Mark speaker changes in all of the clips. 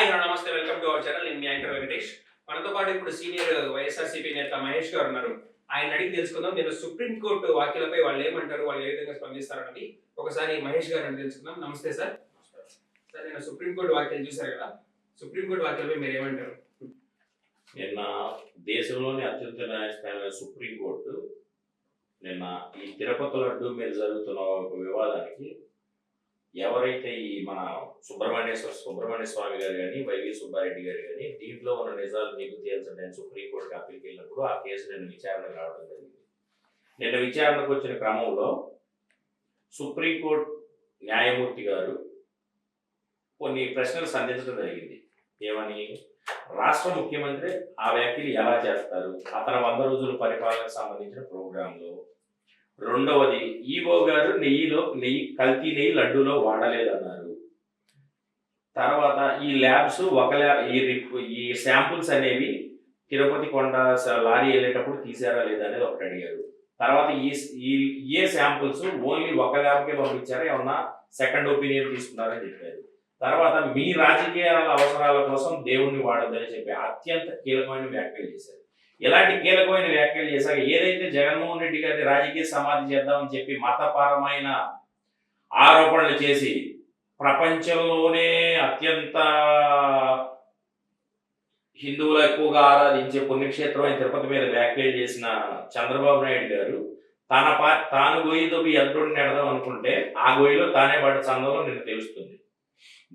Speaker 1: Hi hello నమస్తే welcome to our channel నేను మీ యాంకర్ వెంకటేష్ మనతో పాటు ఇప్పుడు సీనియర్ వైఎస్ఆర్సీపీ నేత మహేష్ గారు ఉన్నారు. ఆయన అడిగి తెలుసుకుందాం నేను సుప్రీంకోర్టు వ్యాఖ్యలపై వాళ్ళు ఏమంటారు వాళ్ళు ఏ విధంగా స్పందిస్తారన్నది ఒకసారి మహేష్ గారు అని తెలుసుకుందాం. నమస్తే సార్. సార్ నేను సుప్రీంకోర్టు వ్యాఖ్యలు చూశారు కదా. సుప్రీంకోర్టు వ్యాఖ్యలపై మీరు ఏమంటారు?
Speaker 2: నిన్న దేశంలోని అత్యున్నత న్యాయస్థానమైన సుప్రీంకోర్టు నిన్న ఈ తిరుపతి లడ్డు మీద జరుగుతున్న ఒక వివాదానికి ఎవరైతే ఈ మన సుబ్రహ్మణ్యేశ్వర సుబ్రహ్మణ్య స్వామి గారు కానీ వైవి సుబ్బారెడ్డి గారు కానీ దీంట్లో ఉన్న నిజాలు నీకు తేల్చండి అని సుప్రీంకోర్టుకి అప్పీల్కి వెళ్ళినప్పుడు ఆ కేసు నిన్న విచారణకు రావడం జరిగింది. నిన్న విచారణకు వచ్చిన క్రమంలో సుప్రీంకోర్టు న్యాయమూర్తి గారు కొన్ని ప్రశ్నలు సంధించడం జరిగింది. ఏమని? రాష్ట్ర ముఖ్యమంత్రి ఆ వ్యాఖ్యలు ఎలా చేస్తారు? అతను వంద రోజుల పరిపాలనకు సంబంధించిన ప్రోగ్రాంలో రెండవది ఈవో గారు నెయ్యిలో నెయ్యి కల్తీ నెయ్యి లడ్డూలో వాడలేదన్నారు. తర్వాత ఈ ల్యాబ్స్ ఒక ల్యాబ్ ఈ ఈ శాంపుల్స్ అనేవి తిరుపతి కొండ స- లారీ వెళ్ళేటప్పుడు తీసారా లేదా అనేది ఒకటి అడిగారు. తర్వాత ఈ ఈ ఏ శాంపుల్స్ ఓన్లీ ఒక ల్యాబ్కే పంపించారా ఏమన్నా సెకండ్ ఒపీనియన్ తీసుకున్నారని చెప్పారు. తర్వాత మీ రాజకీయాల అవసరాల కోసం దేవుణ్ణి వాడొద్దని చెప్పి అత్యంత కీలకమైన వ్యాఖ్యలు చేశారు. ఎలాంటి కీలకమైన వ్యాఖ్యలు చేశాక ఏదైతే జగన్మోహన్ రెడ్డి గారిని రాజకీయ సమాధి చేద్దామని చెప్పి మతపరమైన ఆరోపణలు చేసి ప్రపంచంలోనే అత్యంత హిందువులు ఎక్కువగా ఆరాధించే పుణ్యక్షేత్రమైన తిరుపతి మీద వ్యాఖ్యలు చేసిన చంద్రబాబు నాయుడు గారు తన పా తాను గొయ్యితో తవ్వి ఎదురుని నెడదాం అనుకుంటే ఆ గొయ్యిలో తానే పడ్డ చందంలో నేను తెలుస్తుంది.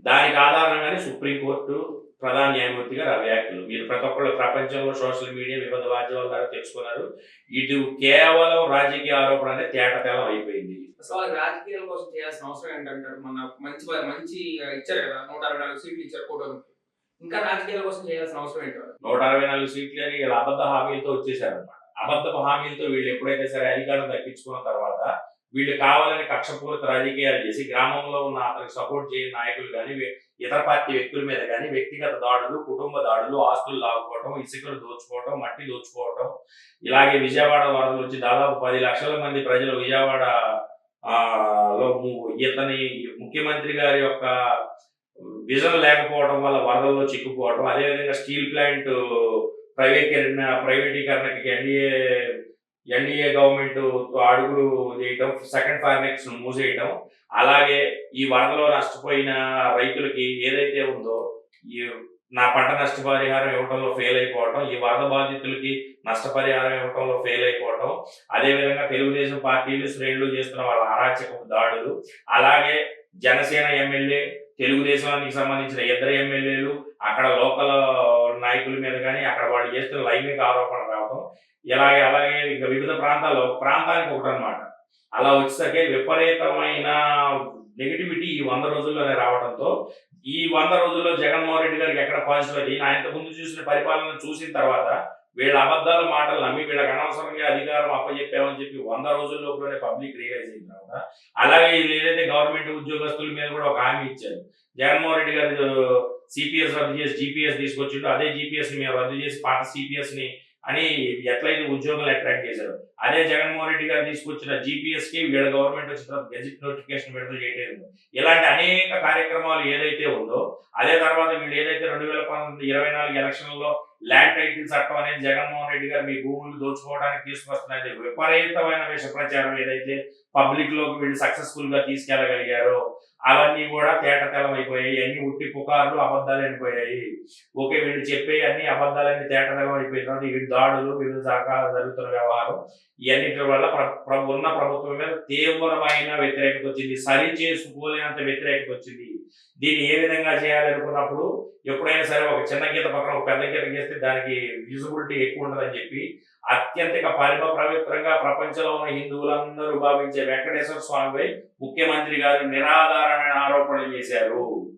Speaker 2: దానికి ఆధారంగానే సుప్రీంకోర్టు ప్రధాన న్యాయమూర్తి గారు ఆ వ్యాఖ్యలు. మీరు ప్రతి ఒక్కళ్ళు ప్రపంచంలో సోషల్ మీడియా వివిధ మాధ్యమాల ద్వారా తెలుసుకున్నారు. ఇటు కేవలం రాజకీయ ఆరోపణ అనేది తేట తెలం అయిపోయింది.
Speaker 1: అసలు వాళ్ళకి రాజకీయాల కోసం చేయాల్సిన అవసరం ఏంటంటారు? మన మంచి మంచి ఇచ్చారు కదా నూట అరవై నాలుగు సీట్లు ఇచ్చారు కూటమి ఇంకా రాజకీయాల కోసం చేయాల్సిన అవసరం ఏంటి వాళ్ళు?
Speaker 2: నూట అరవై నాలుగు సీట్లు అని వీళ్ళు అబద్ధ హామీలతో వచ్చేసారనమాట అబద్ధ హామీలతో వీళ్ళు ఎప్పుడైతే సరే అధికారం దక్కించుకున్న తర్వాత వీళ్ళు కావాలని కక్షపూరిత రాజకీయాలు చేసి గ్రామంలో ఉన్న అతనికి సపోర్ట్ చేయని నాయకులు కానీ ఇతర పార్టీ వ్యక్తుల మీద కానీ వ్యక్తిగత దాడులు కుటుంబ దాడులు ఆస్తులు లాగుకోవటం ఇసుకలు దోచుకోవటం మట్టి దోచుకోవటం. ఇలాగే విజయవాడ వరదలు వచ్చి దాదాపు పది లక్షల మంది ప్రజలు విజయవాడ లో ఇతని ముఖ్యమంత్రి గారి యొక్క విజన్ లేకపోవడం వల్ల వరదల్లో చిక్కుకోవడం అదేవిధంగా స్టీల్ ప్లాంట్ ప్రైవేటీకరణ ప్రైవేటీకరణకి ఎన్డీఏ ఎన్డీఏ గవర్నమెంట్ అడుగులు చేయటం సెకండ్ ఫార్మెక్స్ మూసేయటం అలాగే ఈ వరదలో నష్టపోయిన రైతులకి ఏదైతే ఉందో ఈ నా పంట నష్టపరిహారం ఇవ్వడంలో ఫెయిల్ అయిపోవటం ఈ వరద బాధితులకి నష్టపరిహారం ఇవ్వడంలో ఫెయిల్ అయిపోవటం అదేవిధంగా తెలుగుదేశం పార్టీలు శ్రేణులు చేస్తున్న వాళ్ళ అరాచకపు దాడులు అలాగే జనసేన ఎమ్మెల్యే తెలుగుదేశానికి సంబంధించిన ఇద్దరు ఎమ్మెల్యేలు అక్కడ లోకల్ నాయకుల మీద కానీ అక్కడ వాళ్ళు చేస్తున్న లైంగిక ఆరోపణ రావడం ఇలాగే అలాగే ఇంకా వివిధ ప్రాంతాల్లో ప్రాంతానికి ఒకటి అనమాట అలా వచ్చేసరికి విపరీతమైన నెగిటివిటీ ఈ వంద రోజుల్లోనే రావడంతో ఈ వంద రోజుల్లో జగన్మోహన్ రెడ్డి గారికి ఎక్కడ పాజిటివ్ అది ఆయన ముందు చూసిన పరిపాలన చూసిన తర్వాత వీళ్ళ అబద్ధాల మాటలు నమ్మి వీళ్ళకి అనవసరంగా అధికారం అప్పచెప్పామని చెప్పి వంద రోజుల్లోపులోనే పబ్లిక్ రియలైజ్ అయిన తర్వాత. అలాగే ఏదైతే గవర్నమెంట్ ఉద్యోగస్తుల మీద కూడా ఒక హామీ ఇచ్చారు. జగన్మోహన్ రెడ్డి గారు సిపిఎస్ రద్దు చేసి జీపీఎస్ తీసుకొచ్చిండు. అదే జీపీఎస్ని మేము రద్దు చేసి పాత సిపిఎస్ని అని ఎట్లయితే ఉద్యోగాలు అట్రాక్ట్ చేశారు అదే జగన్మోహన్ రెడ్డి గారు తీసుకొచ్చిన జీపీఎస్కి వీళ్ళ గవర్నమెంట్ వచ్చిన తర్వాత గెజిట్ నోటిఫికేషన్ విడుదల చేయలేదు. ఇలాంటి అనేక కార్యక్రమాలు ఏదైతే ఉందో అదే తర్వాత వీళ్ళు ఏదైతే రెండు వేల పంతొమ్మిది ఇరవై నాలుగు ఎలక్షన్లో ల్యాండ్ టైటిల్ చట్టం అనేది జగన్మోహన్ రెడ్డి గారు మీ భూములు దోచుకోవడానికి తీసుకొస్తున్నది విపరీతమైన విష ప్రచారం ఏదైతే పబ్లిక్లోకి వీళ్ళు సక్సెస్ఫుల్గా తీసుకెళ్ళగలిగారో అవన్నీ కూడా తేట తెలమైపోయాయి అన్ని ఉట్టి పుకార్లు అబద్ధాలు అయిపోయాయి ఓకే వీళ్ళు చెప్పే అన్ని అబద్ధాలన్నీ తేట తెలం వీడి దాడులు వివిధ రకాల జరుగుతున్న వ్యవహారం ఇవన్నిటి వల్ల ఉన్న ప్రభుత్వం మీద తీవ్రమైన వ్యతిరేకత వచ్చింది. సరి చేసుకోలేనంత వ్యతిరేకత వచ్చింది. దీన్ని ఏ విధంగా చేయాలనుకున్నప్పుడు ఎప్పుడైనా సరే ఒక చిన్న గీత పక్కన ఒక పెద్ద గీత గీస్తే దానికి విజిబిలిటీ ఎక్కువ ఉంటుందని చెప్పి అత్యంత పరిమ పవిత్రంగా ప్రపంచంలో ఉన్న హిందువులందరూ భావించే వెంకటేశ్వర స్వామిపై ముఖ్యమంత్రి గారు నిరాధారమైన ఆరోపణలు చేశారు.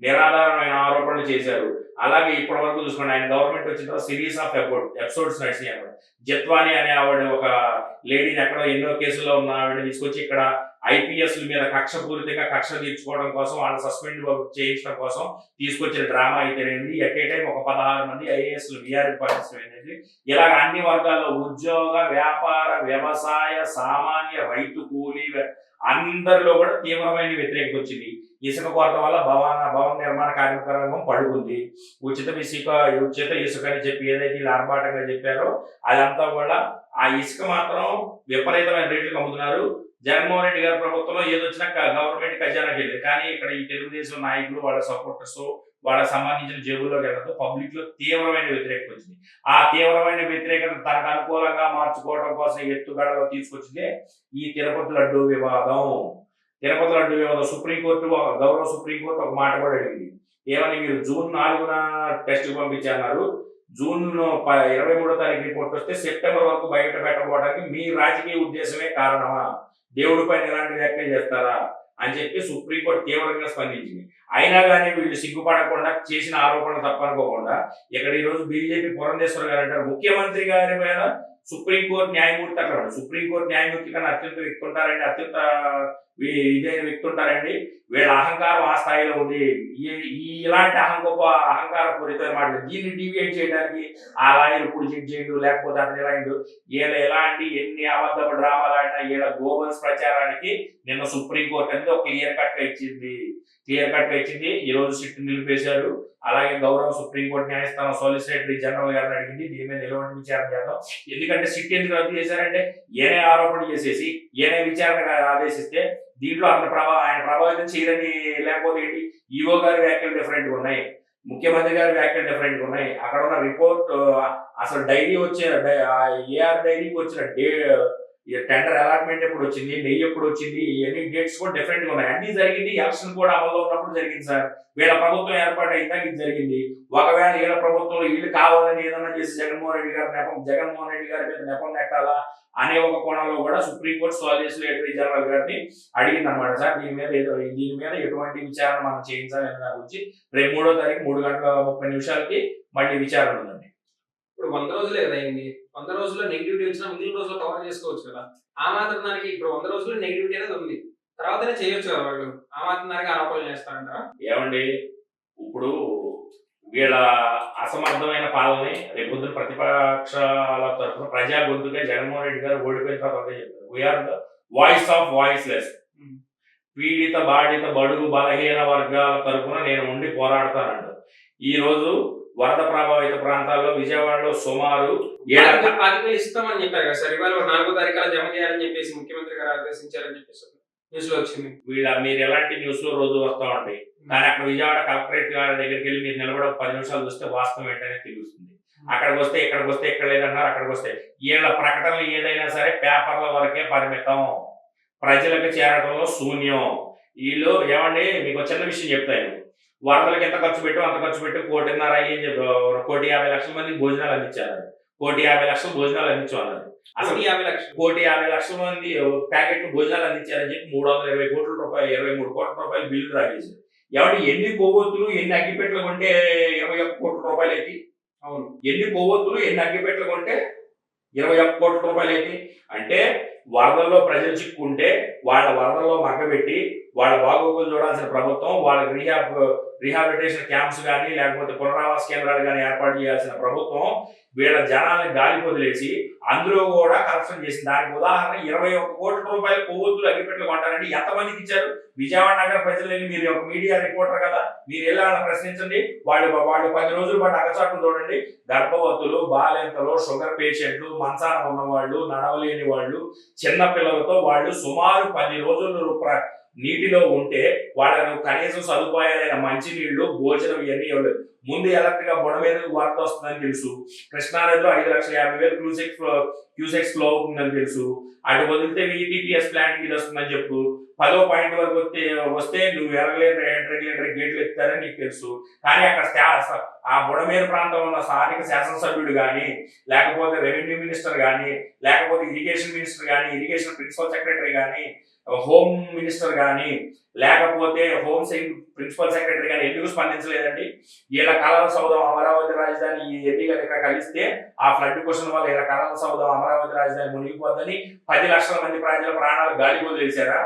Speaker 2: నిరాధారమైన ఆరోపణలు చేశారు. అలాగే ఇప్పటి వరకు చూసుకోండి ఆయన గవర్నమెంట్ వచ్చిన తర్వాత సిరీస్ ఆఫ్ ఎపిసోడ్స్ నడిచినాయి అన్నమాట. జత్వాని అనే ఆవిడ ఒక లేడీని ఎక్కడో ఎన్నో కేసుల్లో ఉన్న ఆవిడ తీసుకొచ్చి ఇక్కడ ఐపీఎస్ల మీద కక్ష పూరితంగా కక్ష తీర్చుకోవడం కోసం వాళ్ళు సస్పెండ్ చేయించడం కోసం తీసుకొచ్చిన డ్రామా అయితేనేది ఎట్ ఏ టైం ఒక పదహారు మంది ఐఏఎస్లు విఆర్ పాటించడం ఇలాగ అన్ని వర్గాల్లో ఉద్యోగ వ్యాపార వ్యవసాయ సామాన్య రైతు కూలీ అందరిలో కూడా తీవ్రమైన వ్యతిరేకత వచ్చింది. ఇసుక కొరత వల్ల భవన భవన నిర్మాణ కార్మిక రంగం పడుకుంది. ఉచిత ఇసుక ఉచిత ఇసుక అని చెప్పి ఏదైతే వీళ్ళు ఆర్భాటంగా చెప్పారో అదంతా కూడా ఆ ఇసుక మాత్రం విపరీతమైన రేట్లకు అమ్ముతున్నారు. జగన్మోహన్ రెడ్డి గారి ప్రభుత్వంలో ఏది గవర్నమెంట్ ఖజానాకి వెళ్ళేది కానీ ఇక్కడ ఈ తెలుగుదేశం నాయకులు వాళ్ళ సపోర్టర్స్ వాళ్ళ సంబంధించిన జేబుల్లోకి వెళ్ళడంతో పబ్లిక్లో తీవ్రమైన వ్యతిరేకత వచ్చింది. ఆ తీవ్రమైన వ్యతిరేకత తనకు అనుకూలంగా మార్చుకోవడం కోసం ఎత్తుగడలో తీసుకొచ్చిందే ఈ తిరుపతి లడ్డు వివాదం. తిరుపతి లడ్డు వివాదం సుప్రీంకోర్టు గౌరవ సుప్రీంకోర్టు ఒక మాట కూడా అడిగింది. ఏమని మీరు జూన్ నాలుగున టెస్ట్ పంపించారు జూన్ ఇరవై మూడో తారీఖు రిపోర్ట్ వస్తే సెప్టెంబర్ వరకు బయట పెట్టకపోవడానికి మీ రాజకీయ ఉద్దేశమే కారణమా? దేవుడి పైన ఎలాంటి వ్యాఖ్యలు చేస్తారా అని చెప్పి సుప్రీంకోర్టు తీవ్రంగా స్పందించింది. అయినా కానీ వీళ్ళు సిగ్గుపడకుండా చేసిన ఆరోపణలు తప్పనుకోకుండా ఇక్కడ ఈ రోజు బీజేపీ పురంధేశ్వర గారు అంటారు. ముఖ్యమంత్రి గారి మీద సుప్రీంకోర్టు న్యాయమూర్తి అక్కడ సుప్రీంకోర్టు న్యాయమూర్తి కన్నా అత్యంత వ్యక్తి ఉంటారండి. అత్యంత ఇదైన వ్యక్తి ఉంటారండి వీళ్ళ అహంకారం ఆ స్థాయిలో ఉంది. ఈ- ఇలాంటి అహంకోప అహంకార పూరితమైన మాటలు దీన్ని డివియేట్ చేయడానికి ఆ లాయర్ ఇప్పుడు చెక్ చేయడు లేకపోతే అతను ఇలాంటి వీళ్ళ ఎలాంటి ఎన్ని అబద్ధపు డ్రామాలు ఆడినా వీళ్ళ గోవన్స్ ప్రచారానికి నిన్న సుప్రీంకోర్టు అనేది ఒక క్లియర్ కట్గా ఇచ్చింది. క్లియర్ కట్గా ఇచ్చింది. ఈ రోజు సిట్ నిలిపేశారు. అలాగే గౌరవ సుప్రీంకోర్టు న్యాయస్థానం సోలిసిటరీ జనరల్ గారిని అడిగింది. దీని మీద ఎలాంటి విచారణ చేద్దాం. ఎందుకంటే సిట్ ఎందుకు రద్దు చేశారంటే ఏనే ఆరోపణ చేసేసి ఏనే విచారణ ఆదేశిస్తే దీంట్లో అతని ప్రభా ఆయన ప్రభావితం చేయదని లేకపోతే ఏంటి? ఈవో గారి వ్యాఖ్యలు డిఫరెంట్ ఉన్నాయి. ముఖ్యమంత్రి గారి వ్యాఖ్యలు డిఫరెంట్ ఉన్నాయి. అక్కడ ఉన్న రిపోర్ట్ అసలు డైరీ వచ్చే ఏఆర్ డైరీకి వచ్చిన డే టెండర్ అలాట్మెంట్ ఎప్పుడు వచ్చింది నెయ్యి ఎప్పుడు వచ్చింది ఇవన్నీ డేట్స్ కూడా డిఫరెంట్గా ఉన్నాయి. అన్ని జరిగింది ఎలక్షన్ కూడా అమల్లో ఉన్నప్పుడు జరిగింది సార్. వీళ్ళ ప్రభుత్వం ఏర్పాటు అయిందాక ఇది జరిగింది. ఒకవేళ వీళ్ళ ప్రభుత్వంలో వీళ్ళు కావాలని ఏదైనా చేసి జగన్మోహన్ రెడ్డి గారి నెపం జగన్మోహన్ రెడ్డి గారి మీద నెపం నెట్టాలా అనే ఒక కోణంలో కూడా సుప్రీంకోర్టు సోలిసిటరీ జనరల్ గారిని అడిగింది అనమాట సార్. దీని మీద ఏదో దీని మీద ఎటువంటి విచారణ మనం చేయించాలి అనే దాని గురించి రేపు మూడో తారీఖు మూడు గంటల ముప్పై నిమిషాలకి మళ్ళీ విచారణ ఉందండి.
Speaker 1: ఇప్పుడు వంద రోజులే కదా అయింది వంద రోజుల్లో నెగిటివిటీ వచ్చినా మిగిలిన రోజుల్లో కవర్ చేసుకోవచ్చు కదా. ఆ మాత్రం దానికి ఇప్పుడు వంద రోజుల్లో నెగిటివిటీ అనేది ఉంది. తర్వాతనే చేయొచ్చు కదా వాళ్ళు. ఆ మాత్రం దానికి ఆరోపణలు చేస్తారంటారా?
Speaker 2: ఏమండి? ఇప్పుడు వీళ్ళ అసమర్థమైన పాలనే రేపొద్దున ప్రతిపక్షాల తరఫున ప్రజా గొంతుగా జగన్మోహన్ రెడ్డి గారు ఓడిపోయిన తర్వాత we are the voice of voiceless. పీడిత బాధిత బడుగు బలహీన వర్గాల తరఫున నేను ఉండి పోరాడతానంట ఈ రోజు వరద ప్రభావిత ప్రాంతాల్లో విజయవాడలో సుమారు ఏడు
Speaker 1: ఇస్తామని చెప్పారు కదా సార్. ఇవాళ నాలుగో తారీఖు జమ చేయాలని చెప్పేసి ముఖ్యమంత్రి గారు ఆదేశించారని చెప్పేసి న్యూస్లో వచ్చింది.
Speaker 2: వీళ్ళ మీరు ఎలాంటి న్యూస్లో రోజు వస్తూ ఉంటాయి? కానీ అక్కడ విజయవాడ కలెక్టరేట్ గారి దగ్గరికి వెళ్ళి మీరు నిలబడి పది నిమిషాలు చూస్తే వాస్తవం ఏంటనే తెలుస్తుంది. అక్కడికి వస్తే ఇక్కడికి వస్తే ఇక్కడ లేదన్నారు అక్కడికి వస్తే వీళ్ళ ప్రకటనలు ఏదైనా సరే పేపర్ల వరకే పరిమితం. ప్రజలకు చేరడంలో శూన్యం. వీళ్ళు ఏమండి మీకు చిన్న విషయం చెప్తాను. వరదలకు ఎంత ఖర్చు పెట్టు అంత ఖర్చు పెట్టు. కోటిన్నర చెప్పు కోటి యాభై లక్షల మందికి భోజనాలు అందించారు కోటి యాభై లక్షల భోజనాలు అందించారు అసలు
Speaker 1: యాభై లక్షలు.
Speaker 2: కోటి యాభై లక్షల మంది ప్యాకెట్లు భోజనాలు అందించారని చెప్పి మూడు వందల ఇరవై కోట్ల రూపాయలు ఇరవై మూడు కోట్ల రూపాయలు బిల్లు రాగేశారు ఎవరి ఎన్ని కొవ్వొత్తులు ఎన్ని అగ్గిపెట్లు కొంటే ఇరవై ఒక్క కోట్ల రూపాయలు అయితే?
Speaker 1: అవును.
Speaker 2: ఎన్ని కొవ్వొత్తులు ఎన్ని అగ్గిపెట్లు కొంటే ఇరవై ఒక్క కోట్ల రూపాయలు అయితే? అంటే వరదల్లో ప్రజలు చిక్కుంటే వాళ్ళ వరదల్లో మగ్గబెట్టి వాళ్ళ బాగోగులు చూడాల్సిన ప్రభుత్వం వాళ్ళ రీహాబ్ రీహాబిలిటేషన్ క్యాంప్స్ కానీ లేకపోతే పునరావాస కేంద్రాలు కానీ ఏర్పాటు చేయాల్సిన ప్రభుత్వం వీళ్ళ జనాల్ని గాలి వదిలేసి అందులో కూడా కరప్షన్ చేసింది. దానికి ఉదాహరణ ఇరవై ఒక్క కోట్ల రూపాయలు కొవ్వొత్తులు అగ్గిపెట్లు కొంటారండి ఎంతమందికి ఇచ్చారు? విజయవాడ నగర ప్రజలని మీరు ఒక మీడియా రిపోర్టర్ కదా మీరు ఎలా ప్రశ్నించండి. వాళ్ళు వాళ్ళు పది రోజుల పాటు అగచాట్లు చూడండి. గర్భవతులు బాలెంతలు షుగర్ పేషెంట్లు మంచాన ఉన్నవాళ్ళు నడవలేని వాళ్ళు చిన్న పిల్లలతో వాళ్ళు సుమారు పది రోజులు రూపాయలు నీటిలో ఉంటే వాళ్ళను కనీసం సదుపాయాలైన మంచినీళ్ళు భోజనం ఇవన్నీ ఇవ్వలేదు ముందు ఎలక్ట్గా బుడ మీద వరద వస్తుందని తెలుసు. కృష్ణానదిలో ఐదు లక్షల యాభై వేలు క్యూసెక్ క్యూసెక్స్ ఫ్లో అవుతుందని తెలుసు. అటు వదిలితే ఈటీపీఎస్ ప్లాంట్ మీద వస్తుందని చెప్పు. పదో పాయింట్ వరకు వస్తే వస్తే నువ్వు ఎరగలేరు రెగ్యులేటర్ గేట్లు ఎత్తారని నీకు తెలుసు. కానీ అక్కడ ఆ బుడమేరు ప్రాంతంలో ఉన్న స్థానిక శాసనసభ్యుడు కానీ లేకపోతే రెవెన్యూ మినిస్టర్ కానీ లేకపోతే ఇరిగేషన్ మినిస్టర్ కానీ ఇరిగేషన్ ప్రిన్సిపల్ సెక్రటరీ కానీ హోమ్ మినిస్టర్ కానీ లేకపోతే హోమ్ ప్రిన్సిపల్ సెక్రటరీ కానీ ఎందుకు స్పందించలేదండి? వీళ్ళ కళల సౌధం అమరావతి రాజధాని ఈ కనుక కలిస్తే ఆ ఫ్లడ్ క్వశ్చన్ వల్ల వీళ్ళ కళల సౌధం అమరావతి రాజధాని మునిగిపోద్దని పది లక్షల మంది ప్రజల ప్రాణాలు గాలి వదిలేశారా?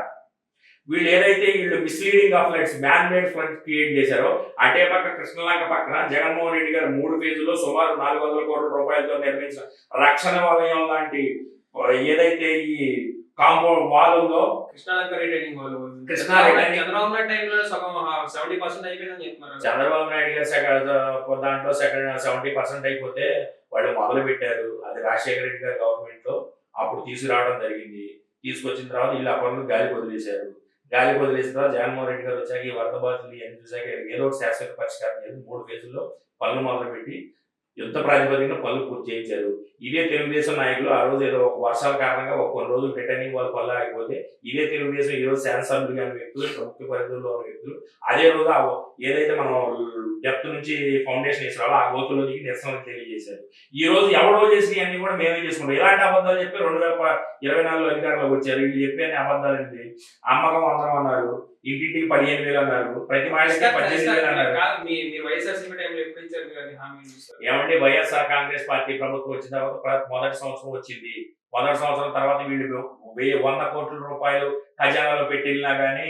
Speaker 2: వీళ్ళు ఏదైతే వీళ్ళు misleading of floods man made floods create చేశారో అటే పక్క కృష్ణలంక పక్కన జగన్మోహన్ రెడ్డి గారు మూడు ఫేజుల్లో సుమారు నాలుగు వందల కోట్ల రూపాయలతో నిర్మించిన రక్షణ వలయం లాంటి ఏదైతే ఈ కాంపౌండ్ వాల్ ఉందో?
Speaker 1: కృష్ణానగర్ రిటైనింగ్ వాళ్ళు
Speaker 2: కృష్ణా రిటైనింగ్-
Speaker 1: చంద్రబాబు నాయుడు టైంలో సగం సెవెంటీ పర్సెంట్ అయిపోయిందని చెప్తున్నారు
Speaker 2: చంద్రబాబు నాయుడు గారు సెకండ్ దాంట్లో సెకండ్ సెవెంటీ పర్సెంట్ అయిపోతే వాళ్ళు మొదలు పెట్టారు. అది రాజశేఖర రెడ్డి గారి గవర్నమెంట్లో అప్పుడు తీసుకురావడం జరిగింది. తీసుకొచ్చిన తర్వాత వీళ్ళు ఆ పనులు గాలి వదిలేశారు. గాలి వదిలేసిన తర్వాత జగన్మోహన్ రెడ్డి గారు వచ్చాక ఈ వరద బాధితులు ఇవన్నీ చూసాక ఏదో శాశ్వత పరిష్కారం చేసి మూడు ఫేజుల్లో పనులు మొదలు పెట్టి యుద్ధ ప్రాతిపదికన పనులు పూర్తి చేయించారు. ఇదే తెలుగుదేశం నాయకులు ఆ రోజు ఏదో ఒక వర్షాల కారణంగా ఒక కొన్ని రోజులు రిటర్నింగ్ వాళ్ళు పనులు ఆగిపోతే ఇదే తెలుగుదేశం ఈ రోజు శాసనసభ్యులు కాని వ్యక్తులు ప్రభుత్వ పరిధిలో ఉన్న వ్యక్తులు అదే రోజు ఆ ఏదైతే మనం డెప్త్ నుంచి ఫౌండేషన్ ఇస్తారో ఆ గోతులో దిగి నిరసన తెలియజేశారు. ఈ రోజు ఎవరో చేసి అన్ని కూడా మేమే చేసుకుంటాం. ఇలాంటి అబద్ధాలు చెప్పి రెండు వేల ఇరవై నాలుగులో అధికారంలోకి వచ్చారు. వీళ్ళు చెప్పే అబద్ధాలు ఏంటి? అమ్మకం అందరం అన్నారు. ఇంటింటికి పదిహేను వేలు అన్నారు. ప్రతి మహిళకి పద్దెనిమిది వేలు అన్నారు. ఏమంటే వైఎస్ఆర్ కాంగ్రెస్ పార్టీ ప్రభుత్వం వచ్చిన తర్వాత మొదటి సంవత్సరం వచ్చింది. మొదటి సంవత్సరం తర్వాత వీళ్ళు వెయ్యి వంద కోట్ల రూపాయలు ఖజానాలో పెట్టి వెళ్ళినా కానీ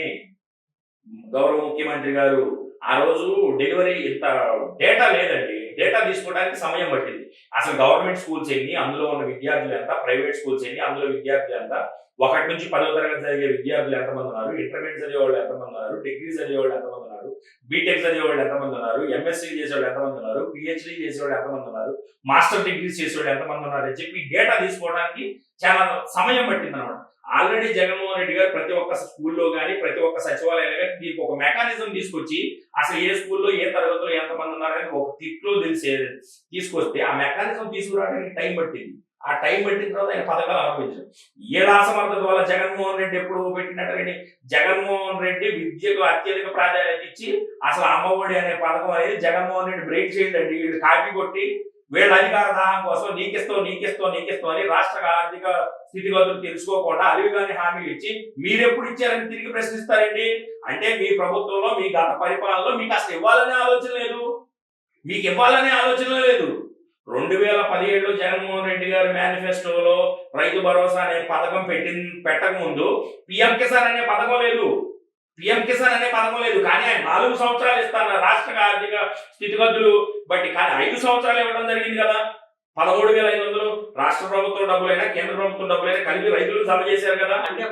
Speaker 2: గౌరవ ముఖ్యమంత్రి గారు ఆ రోజు డెలివరీ ఇంత డేటా లేదండి. డేటా తీసుకోవడానికి సమయం పట్టింది. అసలు గవర్నమెంట్ స్కూల్స్ ఎన్ని అందులో ఉన్న విద్యార్థులు ఎంత ప్రైవేట్ స్కూల్స్ ఎన్ని అందులో విద్యార్థులు ఎంత ఒకటి నుంచి పదో తరగతి చదివే విద్యార్థులు ఎంతమంది ఉన్నారు ఇంటర్మీడియట్ చదివే వాళ్ళు ఎంతమంది ఉన్నారు డిగ్రీ చదివే వాళ్ళు ఎంతమంది ఉన్నారు బీటెక్ చదివే వాళ్ళు ఎంతమంది ఉన్నారు ఎంఎస్సీ చేసేవాళ్ళు ఎంతమంది ఉన్నారు పిహెచ్డి చేసేవాళ్ళు ఎంతమంది ఉన్నారు మాస్టర్ డిగ్రీస్ చేసేవాళ్ళు ఎంతమంది ఉన్నారు అని చెప్పి డేటా తీసుకోవడానికి చాలా సమయం పట్టింది అనమాట ఆల్రెడీ జగన్మోహన్ రెడ్డి గారు ప్రతి ఒక్క స్కూల్లో కానీ ప్రతి ఒక్క సచివాలయంలో కానీ దీనికి ఒక మెకానిజం తీసుకొచ్చి అసలు ఏ స్కూల్లో ఏ తరగతిలో ఎంతమంది ఉన్నారని ఒక తిట్లో తెలిసే తీసుకొస్తే ఆ మెకానిజం తీసుకురావడానికి టైం పట్టింది. ఆ టైం పట్టిన తర్వాత ఆయన పథకాలు ఆరంభించారు. ఏ రాసమర్థత వల్ల జగన్మోహన్ రెడ్డి ఎప్పుడు పెట్టినట్టు జగన్మోహన్ రెడ్డి విద్యకు అత్యధిక ప్రాధాన్యత ఇచ్చి అసలు అమ్మఒడి అనే పథకం అనేది జగన్మోహన్ రెడ్డి బ్రేక్ చేయండి వీళ్ళు కాపీ కొట్టి వీళ్ళ అధికార దాహం కోసం నీకిస్తో నీకిస్తో నీకిస్తావు అని రాష్ట్ర ఆర్థిక స్థితిగతులు తెలుసుకోకుండా అలివిగాని హామీలు ఇచ్చి మీరెప్పుడు ఇచ్చారని తిరిగి ప్రశ్నిస్తారండి? అంటే మీ ప్రభుత్వంలో మీ గత పరిపాలనలో మీకు అసలు ఇవ్వాలనే ఆలోచన లేదు. మీకు ఇవ్వాలనే ఆలోచన లేదు. రెండు వేల పదిహేడులో జగన్మోహన్ రెడ్డి గారి మేనిఫెస్టోలో రైతు భరోసా అనే పథకం పెట్టి పెట్టక ముందు పిఎం కిసాన్ అనే పథకం లేదు. పిఎం కిసాన్ అనే పథకం లేదు. కానీ ఆయన నాలుగు సంవత్సరాలు ఇస్తాను రాష్ట్ర ఆర్థిక స్థితిగతులు బట్టి. కానీ ఐదు సంవత్సరాలు ఇవ్వడం జరిగింది కదా. పదమూడు వేల ఐదు వందలు. రాష్ట్ర ప్రభుత్వం డబ్బులైనా కేంద్ర ప్రభుత్వం డబ్బులైనా కలిపి రైతులు జమ చేశారు కదా.
Speaker 1: అంటే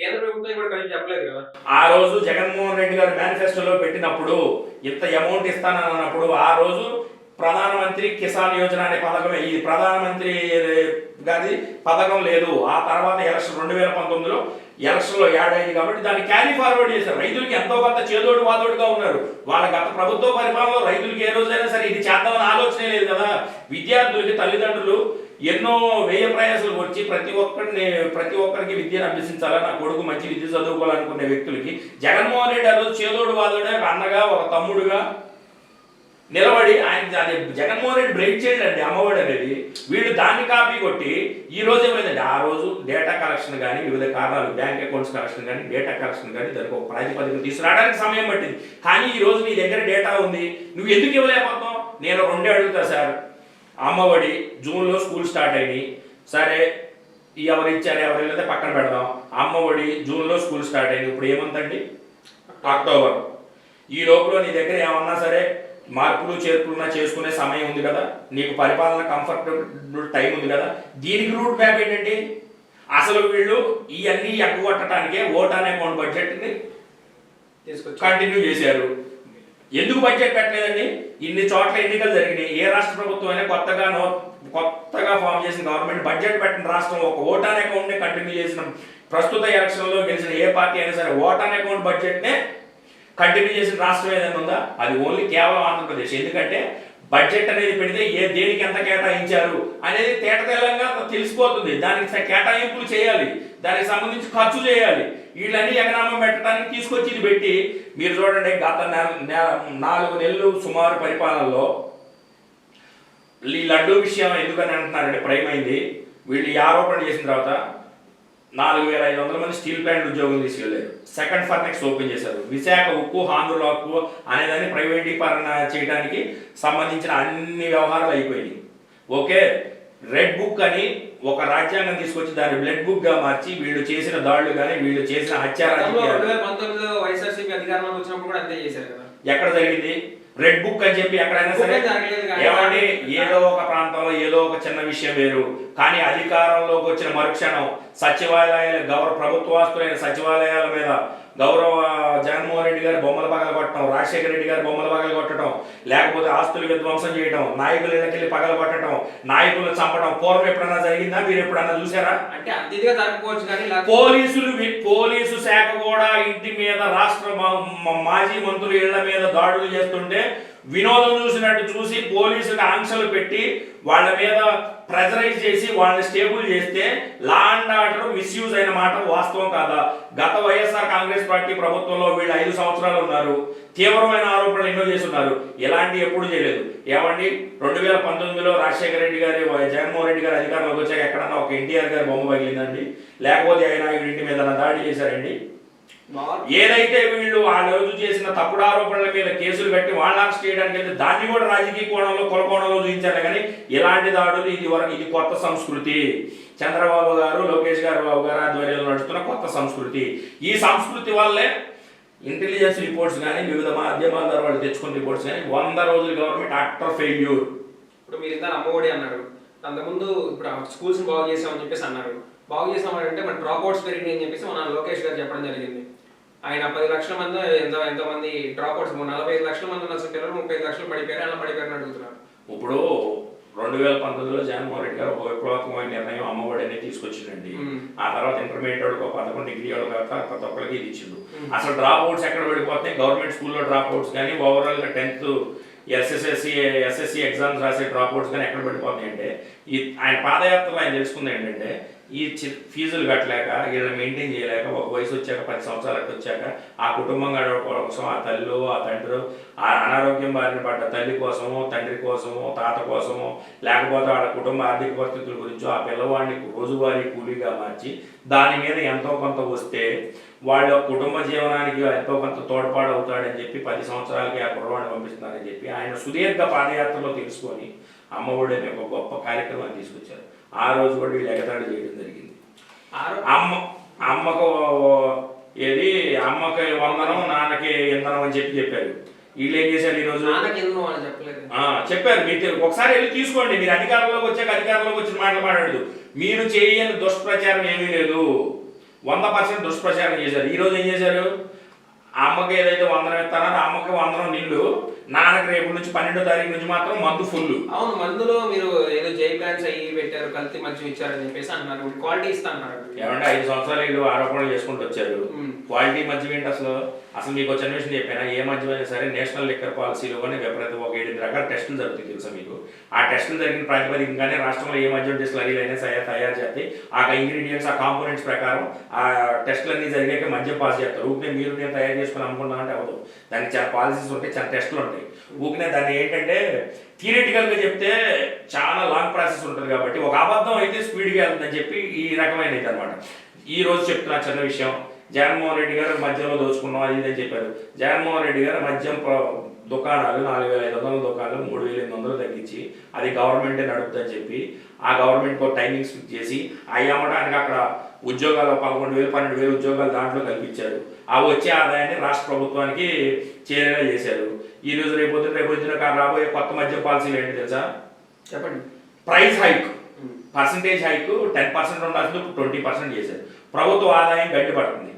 Speaker 1: కేంద్ర ప్రభుత్వం కూడా కలిసి చెప్పలేదు కదా.
Speaker 2: ఆ రోజు జగన్మోహన్ రెడ్డి గారు మేనిఫెస్టోలో పెట్టినప్పుడు ఇంత అమౌంట్ ఇస్తానని అన్నప్పుడు ఆ రోజు ప్రధానమంత్రి కిసాన్ యోజన అనే పథకం ఈ ప్రధానమంత్రి గారి పథకం లేదు. ఆ తర్వాత ఎలక్షన్ రెండు వేల పంతొమ్మిదిలో ఎలక్షన్లో లో కాబట్టి దాన్ని క్యారీ ఫార్వర్డ్ చేశారు. రైతులకి ఎంతో కొంత చేదోడు వాదోడుగా ఉన్నారు. వాళ్ళ గత ప్రభుత్వ పరిపాలనలో రైతులకి ఏ రోజైనా సరే ఇది చేద్దామని ఆలోచనే లేదు కదా. విద్యార్థులకి తల్లిదండ్రులు ఎన్నో వ్యయ ప్రయాసాలు వచ్చి ప్రతి ఒక్కరిని ప్రతి ఒక్కరికి విద్యను అభ్యసించాలా? నా కొడుకు మంచి విద్య చదువుకోవాలనుకునే వ్యక్తులకి. జగన్మోహన్ రెడ్డి ఆ రోజు చేదోడు వాదోడే ఒక అన్నగా ఒక తమ్ముడుగా నిలబడి ఆయన అది జగన్మోహన్ రెడ్డి బ్రేక్ చేయండి అండి అమ్మఒడి అనేది. వీళ్ళు దాన్ని కాపీ కొట్టి ఈ రోజు ఏమైందండి ఆ రోజు డేటా కలెక్షన్ కానీ వివిధ కారణాలు బ్యాంక్ అకౌంట్స్ కలెక్షన్ కానీ డేటా కలెక్షన్ కానీ దానికి ఒక ప్రాతిపదిక తీసుకురావడానికి సమయం పట్టింది. కానీ ఈ రోజు నీ దగ్గర డేటా ఉంది. నువ్వు ఎందుకు ఇవ్వలేకపోతావు నేను రెండే అడుగుతా సార్. అమ్మఒడి జూన్లో స్కూల్ స్టార్ట్ అయినాయి. సరే ఎవరు ఇచ్చారు ఎవరు వెళ్ళితే పక్కన పెడదాం. అమ్మఒడి జూన్లో స్కూల్ స్టార్ట్ అయింది. ఇప్పుడు ఏమంతండి? అక్టోబర్. ఈ లోపల నీ దగ్గర ఏమన్నా సరే మార్పులు చేర్పులున్నా చేసుకునే సమయం ఉంది కదా. నీకు పరిపాలన కంఫర్టబుల్ టైం ఉంది కదా. దీనికి రూట్ మ్యాప్ ఏంటండి అసలు వీళ్ళు ఇవన్నీ ఎక్కగొట్టడానికే ఓటాన్ అకౌంట్ బడ్జెట్ని కంటిన్యూ చేశారు. ఎందుకు బడ్జెట్ పెట్టలేదండి? ఇన్ని చోట్ల ఎన్నికలు జరిగినాయి. ఏ రాష్ట్ర ప్రభుత్వం అయినా కొత్తగా నో కొత్తగా ఫామ్ చేసిన గవర్నమెంట్ బడ్జెట్ పెట్టిన రాష్ట్రం ఒక ఓటాన్ అకౌంట్ని కంటిన్యూ చేసిన ప్రస్తుత ఎలక్షన్లో గెలిచిన ఏ పార్టీ అయినా సరే ఓటాన్ అకౌంట్ బడ్జెట్ నే కంటిన్యూ చేసిన రాష్ట్రం ఏదైనా ఉందా? అది ఓన్లీ కేవలం ఆంధ్రప్రదేశ్. ఎందుకంటే బడ్జెట్ అనేది పెడితే ఏ దేనికి ఎంత కేటాయించారు అనేది తేటతెల్లంగా తెలిసిపోతుంది. దానికి కేటాయింపులు చేయాలి. దానికి సంబంధించి ఖర్చు చేయాలి. వీళ్ళన్నీ ఎకనామం పెట్టడానికి తీసుకొచ్చి ఇది పెట్టి మీరు చూడండి గత నెల నెల- నాలుగు నెలలు సుమారు పరిపాలనలో ఈ లడ్డూ విషయం ఎందుకని అంటున్నారంటే ప్రైమ్ అయింది వీళ్ళు ఈ ఆరోపణ చేసిన తర్వాత నాలుగు వేల ఐదు వందల మంది స్టీల్ ప్లాంట్ ఉద్యోగులు తీసుకెళ్ళారు. సెకండ్ ఫర్నెక్స్ ఓపెన్ చేశారు. విశాఖ ఉక్కు ఆంధ్రుల హక్కు అనేదాన్ని ప్రైవేటీకరణ చేయడానికి సంబంధించిన అన్ని వ్యవహారాలు అయిపోయినాయి. ఓకే రెడ్ బుక్ అని ఒక రాజ్యాంగం తీసుకొచ్చి దాన్ని బ్లడ్ బుక్గా మార్చి వీళ్ళు చేసిన దాడులు కానీ వీళ్ళు చేసిన హత్య
Speaker 1: గతంలో రెండు
Speaker 2: రాజకీయాలు
Speaker 1: వేల పంతొమ్మిదిలో వైఎస్ఆర్సీపీ అధికారంలోకి వచ్చినప్పుడు కూడా అంతే చేశారు కదా.
Speaker 2: ఎక్కడ జరిగింది? రెడ్ బుక్ అని చెప్పి ఎక్కడైనా సరే ఏమండి ఏదో ఒక ప్రాంతంలో ఏదో ఒక చిన్న విషయం వేరు. కానీ అధికారంలోకి వచ్చిన మరుక్షణం సచివాలయాల గౌరవ ప్రభుత్వాస్తులైన సచివాలయాల మీద గౌరవ జగన్మోహన్ రెడ్డి గారి బొమ్మలు పగల కొట్టడం రాజశేఖర రెడ్డి గారి బొమ్మలు పగల కొట్టడం లేకపోతే ఆస్తులు విధ్వంసం చేయడం నాయకుల ఇళ్ళకెళ్ళి పగల కొట్టడం నాయకులను చంపడం పూర్వం ఎప్పుడన్నా జరిగిందా? మీరు ఎప్పుడన్నా చూసారా?
Speaker 1: అంటే జరగకపోవచ్చు కానీ
Speaker 2: పోలీసులు పోలీసు శాఖ కూడా ఇంటి మీద రాష్ట్ర మాజీ మంత్రులు ఇళ్ళ మీద దాడులు చేస్తుంటే వినోదం చూసినట్టు చూసి పోలీసులకు ఆంక్షలు పెట్టి వాళ్ళ మీద ప్రెజరైజ్ చేసి వాళ్ళని స్టేబుల్ చేస్తే లా అండ్ ఆర్డర్ మిస్యూజ్ అయిన మాట వాస్తవం కాదా? గత వైఎస్ఆర్ కాంగ్రెస్ పార్టీ ప్రభుత్వంలో వీళ్ళు ఐదు సంవత్సరాలు ఉన్నారు. తీవ్రమైన ఆరోపణలు ఎన్నో చేస్తున్నారు. ఎలాంటి ఎప్పుడు చేయలేదు. ఏమండి? రెండు వేల పంతొమ్మిదిలో రాజశేఖర రెడ్డి గారి జగన్మోహన్ రెడ్డి గారు అధికారంలోకి వచ్చాక ఎక్కడన్నా ఒక ఎన్టీఆర్ గారి బొమ్మ పగిలిందండి? లేకపోతే ఆయన ఇంటి మీద దాడి చేశారండి? ఏదైతే వీళ్ళు ఆ రోజు చేసిన తప్పుడు ఆరోపణల మీద కేసులు కట్టి వాళ్ళ అరెస్ట్ చేయడానికి అయితే దాన్ని కూడా రాజకీయ కోణంలో కుల కోణంలో చూపించారు కానీ ఇలాంటి దాడులు ఇది వరకు ఇది కొత్త సంస్కృతి. చంద్రబాబు గారు లోకేష్ గారు బాబు గారు ఆధ్వర్యంలో నడుస్తున్న కొత్త సంస్కృతి. ఈ సంస్కృతి వల్లే ఇంటెలిజెన్స్ రిపోర్ట్స్ కానీ వివిధ మాధ్యమాల ద్వారా వాళ్ళు తెచ్చుకున్న రిపోర్ట్స్ కానీ వంద రోజులు గవర్నమెంట్ ఆక్టర్ ఫెయిల్యూర్
Speaker 1: ఇప్పుడు మీరు ఇంత అమ్మఒడి అన్నారు. అంతకుముందు ఇప్పుడు స్కూల్స్ బాగు చేసామని చెప్పేసి అన్నారు. బాగు చేసామని అంటే మన డ్రాప్ అవుట్స్ పెరిగినాయి అని చెప్పేసి మన లోకేష్ గారు చెప్పడం జరిగింది. ఆయన పది లక్షల మంది ఎంత ఎంతమంది డ్రాప్ అవుట్స్ నలభై ఐదు లక్షల మంది ఉన్న పిల్లలు ముప్పై ఐదు లక్షలు పడిపోయారు అలా పడిపోయారని అడుగుతున్నారు.
Speaker 2: ఇప్పుడు రెండు వేల పంతొమ్మిదిలో జగన్మోహన్ రెడ్డి గారు ఒక విప్లవాత్మకమైన నిర్ణయం అమ్మఒడి అనేది తీసుకొచ్చిందండి. ఆ తర్వాత ఇంటర్మీడియట్ ఒక పదకొండు డిగ్రీ వాడు తర్వాత ప్రతి ఒక్కరికి ఇది ఇచ్చిండు. అసలు డ్రాప్ అవుట్స్ ఎక్కడ పడిపోతున్నాయి? గవర్నమెంట్ స్కూల్లో డ్రాప్ అవుట్స్ కానీ ఓవరాల్గా టెన్త్ ఎస్ఎస్ఎస్సి ఎస్ఎస్సి ఎగ్జామ్స్ రాసే డ్రాప్ అవుట్స్ కానీ ఎక్కడ పడిపోతున్నాయి అంటే ఈ ఆయన పాదయాత్రలో ఆయన తెలుసుకుంది ఏంటంటే ఈ చి- ఫీజులు కట్టలేక వీళ్ళని మెయింటైన్ చేయలేక ఒక వయసు వచ్చాక పది సంవత్సరాలకు వచ్చాక ఆ కుటుంబం గడవడం కోసం ఆ తల్లి ఆ తండ్రి ఆ అనారోగ్యం బారిన పడ్డ తల్లి కోసమో తండ్రి కోసమో తాత కోసమో లేకపోతే వాళ్ళ కుటుంబ ఆర్థిక పరిస్థితుల గురించో ఆ పిల్లవాడిని రోజువారీ కూలీగా మార్చి దాని మీద ఎంతో కొంత వస్తే వాళ్ళ కుటుంబ జీవనానికి ఎంతో కొంత తోడ్పాటు అవుతాడని చెప్పి పది సంవత్సరాలకి ఆ కుర్రవాడిని పంపిస్తున్నారని చెప్పి ఆయన సుదీర్ఘ పాదయాత్రలో తెలుసుకొని అమ్మఒడి అనే ఒక గొప్ప కార్యక్రమాన్ని తీసుకొచ్చారు. ఆ రోజు కూడా వీళ్ళు ఎగతాళి చేయడం జరిగింది. అమ్మ అమ్మకు ఏది? అమ్మకి వందనం నాన్నకి ఇంధనం అని చెప్పి చెప్పారు. వీళ్ళు ఏం చేశారు ఈ రోజు?
Speaker 1: నాన్నకి ఎందుకు వాళ్ళు చెప్పలేదు.
Speaker 2: ఆ, చెప్పారు. మీరు ఒకసారి వెళ్ళి తీసుకోండి. మీరు అధికారంలోకి వచ్చాక అధికారంలోకి వచ్చిన మాటలు మాట్లాడదు మీరు చేయని దుష్ప్రచారం ఏమీ లేదు. వంద పర్సెంట్ దుష్ప్రచారం చేశారు. ఈ రోజు ఏం చేశారు? అమ్మకి ఏదైతే వందనం ఇస్తారో అమ్మకి వందనం నిల్లు నాన్నకి రేపు నుంచి పన్నెండో తారీఖు నుంచి మాత్రం మందు ఫుల్
Speaker 1: అవును మందులో మీరు ఏదో జై ప్లాన్స్ అయ్యి పెట్టారు కల్తీ మంచి ఇచ్చారని చెప్పేసి అన్నారు క్వాలిటీ ఇస్తా అన్నారు
Speaker 2: ఏమంటే ఐదు సంవత్సరాలు వీళ్ళు ఆరోపణలు చేసుకుంటూ వచ్చారు. క్వాలిటీ మద్యం ఏంటి అసలు? అసలు మీకు చిన్న విషయం చెప్పాను? ఏ అయినా సరే నేషనల్ లిక్కర్ పాలసీలో కానీ విపరీత ఒక ఏడు రకాల టెస్టులు జరుగుతాయి తెలుసా మీకు? ఆ టెస్టులు జరిగిన ప్రాతిపదికగానే రాష్ట్రంలో ఏ మద్యం డిస్లరీలు అయినా సరే తయారు చేస్తే ఆ ఇంగ్రీడియంట్స్ ఆ కాంపోనెంట్స్ ప్రకారం ఆ టెస్టులన్నీ జరిగాక మద్యం పాస్ చేస్తారు. ఊరికే మీరు నేను తయారు చేసుకుని అమ్ముకున్నా అంటే అవ్వదు. దానికి చాలా పాలసీస్ ఉంటాయి చాలా టెస్టులు ఉంటాయి. ఊరికే దాన్ని ఏంటంటే థియరిటికల్గా చెప్తే చాలా లాంగ్ ప్రాసెస్ ఉంటుంది కాబట్టి ఒక అబద్ధం అయితే స్పీడ్గా వెళ్తుందని చెప్పి ఈ రకమైనది అనమాట ఈ రోజు చెప్తున్నా చిన్న విషయం. జగన్మోహన్ రెడ్డి గారు మద్యంలో దోచుకున్నాం అది ఇది అని చెప్పారు. జగన్మోహన్ రెడ్డి గారు మద్యం దుకాణాలు నాలుగు వేల ఐదు వందల దుకాణాలు మూడు వేల ఎనిమిది వందలు తగ్గించి అది గవర్నమెంటే నడుపుతుందని చెప్పి ఆ గవర్నమెంట్ ఒక టైమింగ్స్ ఫిక్స్ చేసి అవి అమ్మడానికి అక్కడ ఉద్యోగాలు పదకొండు వేలు పన్నెండు వేలు ఉద్యోగాలు దాంట్లో కల్పించారు. ఆ వచ్చే ఆదాయాన్ని రాష్ట్ర ప్రభుత్వానికి చేరేలా చేశారు. ఈ రోజు రేపు రేపు కా- రాబోయే కొత్త మద్య పాలసీలు ఏంటి తెలుసా?
Speaker 1: చెప్పండి.
Speaker 2: Price hike. Percentage hike ten percent ఉండాల్సింది ట్వంటీ పర్సెంట్ చేశారు. ప్రభుత్వ ఆదాయం గడ్డిపడుతుంది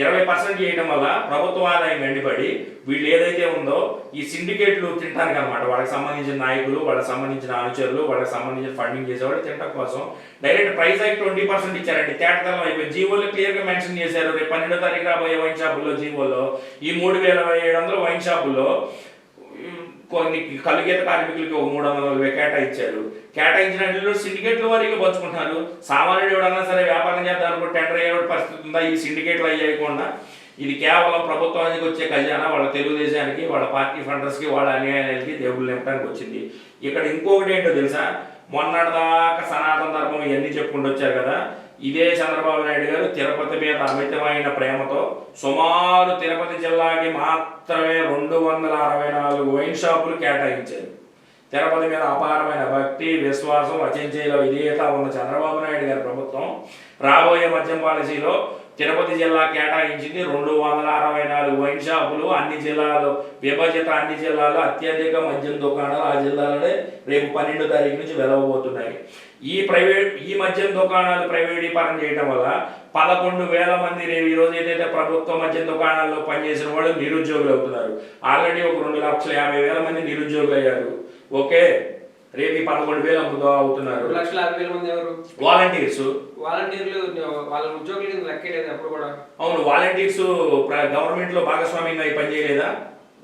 Speaker 2: ఇరవై పర్సెంట్ చేయడం వల్ల ప్రభుత్వ ఆదాయం వెండిపడి వీళ్ళు ఏదైతే ఉందో ఈ సిండికేట్లు తినడానికి అనమాట వాళ్ళకి సంబంధించిన నాయకులు వాళ్ళకి సంబంధించిన అనుచరులు వాళ్ళకి సంబంధించిన ఫండింగ్ చేసేవాళ్ళు తినడం కోసం. డైరెక్ట్ ప్రైస్ అయితే ట్వంటీ పర్సెంట్ ఇచ్చారండి. తేటతలం అయిపోయింది జీవోలో క్లియర్గా మెన్షన్ చేశారు. రేపు పన్నెండో తారీఖు రాబోయే వైన్ షాపుల్లో జీవోలో ఈ మూడు వేల ఏడు వందల వైన్ షాపుల్లో కొన్ని కలుగీత కార్మికులకి ఒక మూడు వందల నలభై కేటాయించారు. కేటాయించిన సిండికేట్లు సిండికేట్ల పంచుకుంటున్నారు. సామాన్యుడు ఎవడన్నా సరే వ్యాపారం చేద్దాం అనుకుంటే టెండర్ అయ్యే పరిస్థితి ఉందా? ఈ సిండికేట్లు అయ్యకుండా ఇది కేవలం ప్రభుత్వానికి వచ్చే ఖజానా వాళ్ళ తెలుగుదేశానికి వాళ్ళ పార్టీ ఫండర్స్కి వాళ్ళ అన్యాయాలకి దేవుళ్ళు నింపడానికి వచ్చింది. ఇక్కడ ఇంకొకటి ఏంటో తెలుసా? మొన్నటిదాకా సనాతన ధర్మం ఇవన్నీ చెప్పుకుంటూ వచ్చారు కదా. ఇదే చంద్రబాబు నాయుడు గారు తిరుపతి మీద అమితమైన ప్రేమతో సుమారు తిరుపతి జిల్లాకి మాత్రమే రెండు వందల అరవై నాలుగు వైన్ షాపులు కేటాయించారు. తిరుపతి మీద అపారమైన భక్తి విశ్వాసం అచంచల విధేయత ఉన్న చంద్రబాబు నాయుడు గారి ప్రభుత్వం రాబోయే మద్యం పాలసీలో తిరుపతి జిల్లా కేటాయించింది రెండు వందల అరవై నాలుగు వైన్ షాపులు. అన్ని జిల్లాలు విభజిత అన్ని జిల్లాలో అత్యధిక మద్యం దుకాణాలు ఆ జిల్లాలోనే రేపు పన్నెండు తారీఖు నుంచి వెలవబోతున్నాయి. ఈ ప్రైవేట్ ఈ మద్యం దుకాణాలు ప్రైవేటీకరణ చేయడం వల్ల పదకొండు వేల మంది రేపు ఈ రోజు ఏదైతే ప్రభుత్వ మద్యం దుకాణాల్లో పనిచేసిన వాళ్ళు నిరుద్యోగులు అవుతున్నారు. ఆల్రెడీ ఒక రెండు లక్షల యాభై వేల మంది నిరుద్యోగులు అయ్యారు. ఓకే రేపు ఈ పదకొండు వేలు అమ్ముతా అవుతున్నారు.
Speaker 1: లక్షల యాభై వేల మంది ఎవరు?
Speaker 2: వాలంటీర్స్
Speaker 1: వాలంటీర్లు వాళ్ళ ఉద్యోగులు లెక్కలేదు అప్పుడు కూడా?
Speaker 2: అవును వాలంటీర్స్ గవర్నమెంట్లో భాగస్వామ్యంగా ఈ పని చేయలేదా?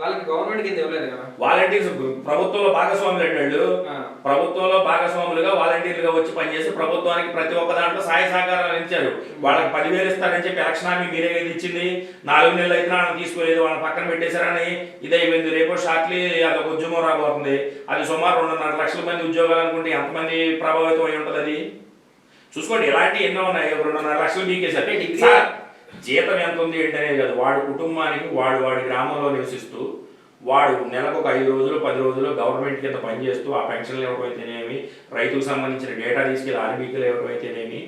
Speaker 1: వాళ్ళకి గవర్నమెంట్ కింద ఇవ్వలేదు కదా?
Speaker 2: వాలంటీర్స్ ప్రభుత్వంలో భాగస్వాములు
Speaker 1: ఆ,
Speaker 2: ప్రభుత్వంలో భాగస్వాములుగా వాలంటీర్లుగా వచ్చి పనిచేసి ప్రభుత్వానికి ప్రతి ఒక్క దాంట్లో సహాయ సహకారాలు ఇచ్చారు వాళ్ళకి పదివేలు ఇస్తారని చెప్పి ఎలక్షన్ హామీ మీరే కదా ఇచ్చింది? నాలుగు నెలలు అయితే వాళ్ళని తీసుకోలేదు వాళ్ళని పక్కన పెట్టేశారని ఇది అయిపోయింది. రేపు షార్ట్లీ అదొక ఉద్యమం రాబోతుంది. అది సుమారు రెండున్నర లక్షల మంది ఉద్యోగాలు అనుకుంటే ఎంతమంది ప్రభావితం అయి ఉంటుంది అది? చూసుకోండి ఇలాంటి ఎన్నో ఉన్నాయి. రెండున్నర లక్షలు మీకేసారు జీతం ఎంత ఉంది ఏంటనేది కాదు. వాడి కుటుంబానికి వాడు వాడి గ్రామంలో నివసిస్తూ వాడు నెలకు ఒక ఐదు రోజులు పది రోజులు గవర్నమెంట్ కింద పనిచేస్తూ ఆ పెన్షన్లు ఇవ్వకపోతేనేమి రైతుకు సంబంధించిన డేటా తీసుకెళ్ళి ఆర్బీకీలు ఇవ్వకపోతేనేమి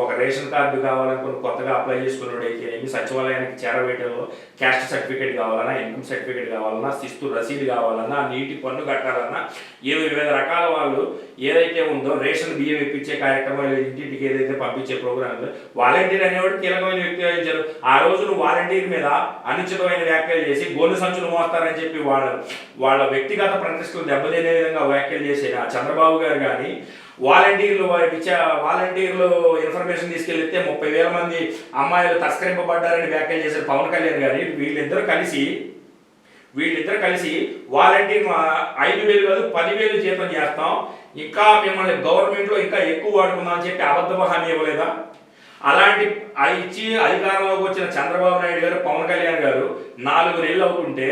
Speaker 2: ఒక రేషన్ కార్డు కావాలనుకుని కొత్తగా అప్లై చేసుకున్నాడు ఏమి సచివాలయానికి చేరవేయడంలో క్యాస్ట్ సర్టిఫికేట్ కావాలన్నా ఇన్కమ్ సర్టిఫికేట్ కావాలన్నా శిస్తు రసీదు కావాలన్నా నీటి పన్ను కట్టాలన్నా ఏ వివిధ రకాల వాళ్ళు ఏదైతే ఉందో రేషన్ బియ్యం ఇప్పించే కార్యక్రమాలు ఇంటింటికి ఏదైతే పంపించే ప్రోగ్రామ్ వాలంటీర్ అనేవాడు కీలకమైన వ్యక్తి వహించారు ఆ రోజు నువ్వు వాలంటీర్ మీద అనుచితమైన వ్యాఖ్యలు చేసి గోలు సంచులు మోస్తారని చెప్పి వాళ్ళ వాళ్ళ వ్యక్తిగత ప్రతిష్టలు దెబ్బతినే విధంగా వ్యాఖ్యలు చేసిన ఆ చంద్రబాబు గారు కానీ వాలంటీర్లు ఇచ్చే వాలంటీర్లు ఇన్ఫర్మేషన్ తీసుకెళ్తే ముప్పై వేల మంది అమ్మాయిలు తస్కరింపబడ్డారని వ్యాఖ్యలు చేశారు పవన్ కళ్యాణ్ గారి. వీళ్ళిద్దరూ కలిసి వీళ్ళిద్దరు కలిసి వాలంటీర్ మా ఐదు వేలు కాదు పదివేలు జీతం చేస్తాం. ఇంకా మిమ్మల్ని గవర్నమెంట్లో ఇంకా ఎక్కువ వాడుకుందాం అని చెప్పి అబద్ధ హామీ ఇవ్వలేదా? అలాంటి ఇచ్చి అధికారంలోకి వచ్చిన చంద్రబాబు నాయుడు గారు పవన్ కళ్యాణ్ గారు నాలుగు నెలలు అవుతుంటే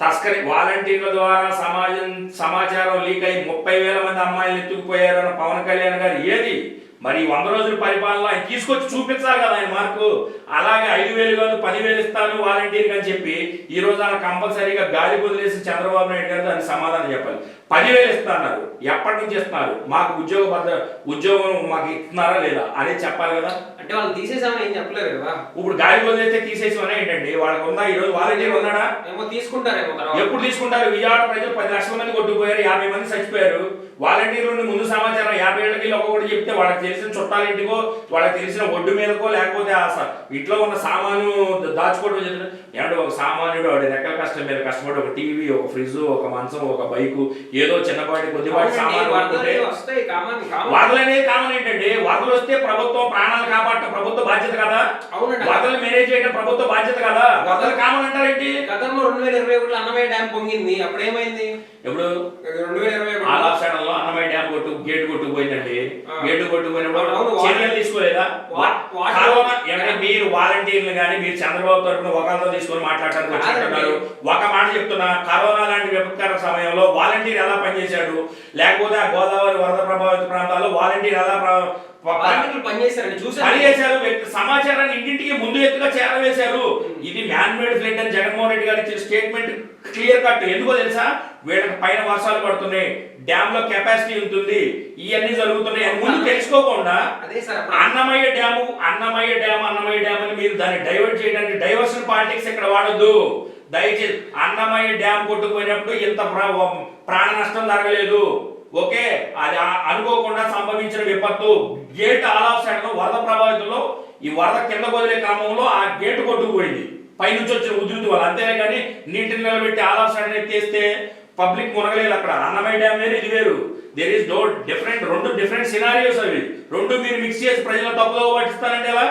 Speaker 2: తస్కరి వాలంటీర్ల ద్వారా సమాజం సమాచారం లీక్ అయి ముప్పై వేల మంది అమ్మాయిలు ఎత్తుకుపోయారన్న పవన్ కళ్యాణ్ గారు. ఏది? మరి వంద రోజుల పరిపాలన ఆయన తీసుకొచ్చి చూపించాలి కదా ఆయన మార్కు. అలాగే ఐదు వేలు కాదు పదివేలు ఇస్తాను వాలంటీర్కి అని చెప్పి ఈ రోజు ఆయన కంపల్సరీగా గాలి వదిలేసి చంద్రబాబు నాయుడు గారు దానికి సమాధానం చెప్పాలి. పదివేలు ఇస్తున్నారు ఎప్పటి నుంచి ఇస్తున్నారు? మాకు ఉద్యోగ భద్ర ఉద్యోగం మాకు ఇస్తున్నారా లేదా? అనేది చెప్పాలి కదా.
Speaker 1: అంటే వాళ్ళు తీసేసామని ఏం చెప్పలేరు కదా.
Speaker 2: ఇప్పుడు గాలి వదిలేస్తే తీసేసి ఏంటండి? వాళ్ళకి ఉందా ఈ రోజు? వాలంటీర్ ఉన్నాడా
Speaker 1: ఏమో తీసుకుంటారేమో తర్వాత.
Speaker 2: ఎప్పుడు తీసుకుంటారు? విజయవాడ ప్రజలు పది లక్షల మంది కొట్టుకుపోయారు యాభై మంది చచ్చిపోయారు. వాలంటీర్ల నుండి ముందు సమాచారం యాభై ఏళ్ళకి ఒక్కొక్కటి చెప్తే వాళ్ళకి తెలిసిన చుట్టాల ఇంటికో వాళ్ళకి తెలిసిన ఒడ్డు మీదకో లేకపోతే ఆ ఇంట్లో ఉన్న సామాను దాచుకోవడం ఏమంటే ఒక సామాన్యుడు వాడి రెక్కల కష్టం మీద కష్టపడి ఒక టీవీ ఒక ఫ్రిడ్జ్ ఒక మంచం ఒక బైక్ ఏదో చిన్నపాటి కొద్దిపాటి సామాను
Speaker 1: వరదలు
Speaker 2: కొనుక్కుంటే
Speaker 1: వస్తాయి కామన్ కామన్.
Speaker 2: వరదలు వస్తే ప్రభుత్వం ప్రాణాలు కాపాడటం ప్రభుత్వ బాధ్యత కదా? వరదలు మేనేజ్ చేయడం ప్రభుత్వ బాధ్యత కదా? వరదలు కామన్ అంటారేంటి?
Speaker 1: గతంలో రెండు వేల ఇరవై ఒకటిలో అన్నమయ్య డ్యామ్ పొంగింది అప్పుడు ఏమైంది
Speaker 2: ఎప్పుడు? ఆలాసడంలో అన్నమయ్య డ్యామ్ కొట్టు గేటు కొట్టుకుపోయిందండి. గేటు కొట్టుకుపోయినప్పుడు చర్యలు తీసుకోలేదా? మీరు వాలంటీర్లు కానీ మీరు చంద్రబాబు తరఫున ఒకరితో తీసుకొని మాట్లాడటానికి వచ్చినట్టున్నారు ఒక మాట చెప్తున్నా కరోనా లాంటి విపత్కర సమయంలో వాలంటీర్ ఎలా పనిచేశాడు? లేకపోతే ఆ గోదావరి వరద ప్రభావిత ప్రాంతాల్లో వాలంటీర్ ఎలా
Speaker 1: వాలంటీర్లు పనిచేశారండి
Speaker 2: పని
Speaker 1: చూసారు
Speaker 2: చేశారు. వ్యక్తి సమాచారాన్ని ఇంటింటికి ముందు ఎత్తుగా చేరవేశారు. ఇది మ్యాన్ మేడ్ ఫ్లడ్ అని జగన్మోహన్ రెడ్డి గారు ఇచ్చిన స్టేట్మెంట్ క్లియర్ కట్ ఎందుకో తెలుసా? వీళ్ళకి పైన వర్షాలు పడుతున్నాయి డ్యామ్లో కెపాసిటీ ఉంటుంది ఇవన్నీ జరుగుతున్నాయి అని ముందు తెలుసుకోకుండా
Speaker 1: అదే సార్ అప్పుడు
Speaker 2: Annamayya dam Annamayya dam Annamayya dam అని మీరు దాన్ని డైవర్ట్ చేయడానికి డైవర్షన్ పాలిటిక్స్ ఇక్కడ వాడొద్దు. దయచేసి అన్నమయ్య డ్యామ్ కొట్టుకుపోయినప్పుడు ఇంత ప్రా- ప్రాణ నష్టం జరగలేదు. ఓకే అది అనుకోకుండా సంభవించిన విపత్తు. గేట్ ఆల్ ఆఫ్ సైడ్ వరద ప్రభావితంలో ఈ వరద కింద వదిలే క్రమంలో ఆ గేటు కొట్టుకుపోయింది. పైనుంచి వచ్చిన ఉధృతి వల్ల. అంతేనే కానీ నీటిని నిలబెట్టి ఆల్ ఆఫ్ సైడ్ ఎత్తేస్తే పబ్లిక్ మునగలేదు అక్కడ. అన్నమయ్య డ్యామ్ వేరు ఇది వేరు. దేర్ ఇస్ నో డిఫరెంట్ రెండు డిఫరెంట్ సినారియోస్ అవి. రెండు మీరు మిక్స్ చేసి ప్రజల తప్పులో పట్టిస్తారంటే ఎలా?